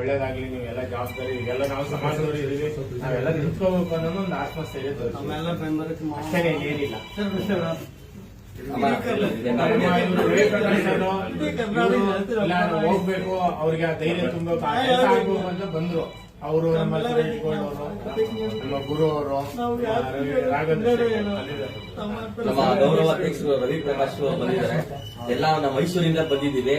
ಒಳ್ಳೇದಾಗ್ಲಿ ನೀವೆಲ್ಲ ಜವಾಬ್ದಾರಿ ಈಗೆಲ್ಲ ನಾವು ಸಮಾಜದವರು ಇದೀವಿ ನಾವೆಲ್ಲ ನಿಂತ್ಕೋಬೇಕು ಅನ್ನೋದು ಒಂದು ಆತ್ಮಸ್ಥೈರ್ಯ ಅಷ್ಟೇ ಏನಿಲ್ಲ. ಹೋಗ್ಬೇಕು ಅವ್ರಿಗೆ ಆ ಧೈರ್ಯ ತುಂಬಬೇಕು ಅಂತ ಬಂದ್ರು. ಅವರು ನಮ್ಮ ನಮ್ಮ ಗುರು ಅವರು ನಮ್ಮ ಗೌರವ ಅಧ್ಯಕ್ಷರು ರವಿ ಪ್ರಕಾಶ್ ಅವರು ಬಂದಿದ್ದಾರೆ. ಎಲ್ಲ ನಮ್ಮ ಮೈಸೂರಿಂದ ಬಂದಿದ್ದೀವಿ.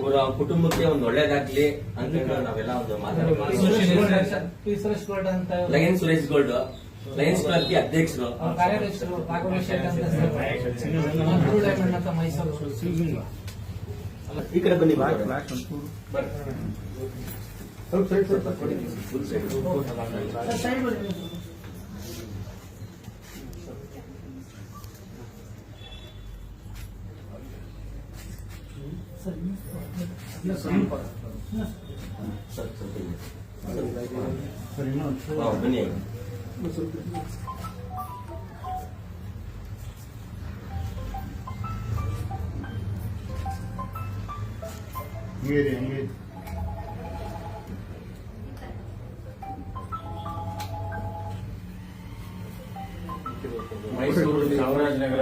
ಇವರ ಕುಟುಂಬಕ್ಕೆ ಒಂದು ಒಳ್ಳೇದಾಗ್ಲಿ ಅಂತ ನಾವೆಲ್ಲ ಒಂದು ಮಾತಾಡ್ತೀವಿ ಸುರೇಶ್ ಗೋಲ್ಡ್ ಅಂತ. ಲಯನ್ ಸುರೇಶ್ ಗೋಲ್ಡ್ ಲಯನ್ಸ್ ಕ್ಲಬ್ಗೆ ಅಧ್ಯಕ್ಷರು. ಅವ್ರ ಈ ಕಡೆ ಬನ್ನಿ. ಬನ್ನಿ. ಸರ್, ಸರ್, ಸ್ವಲ್ಪ ಇಲ್ಲಿ. ಹಾ, ಬನ್ನಿ ಹಂಗೆ ಹಂಗೆ ಮೈಸೂರು ಚಾಮರಾಜನಗರ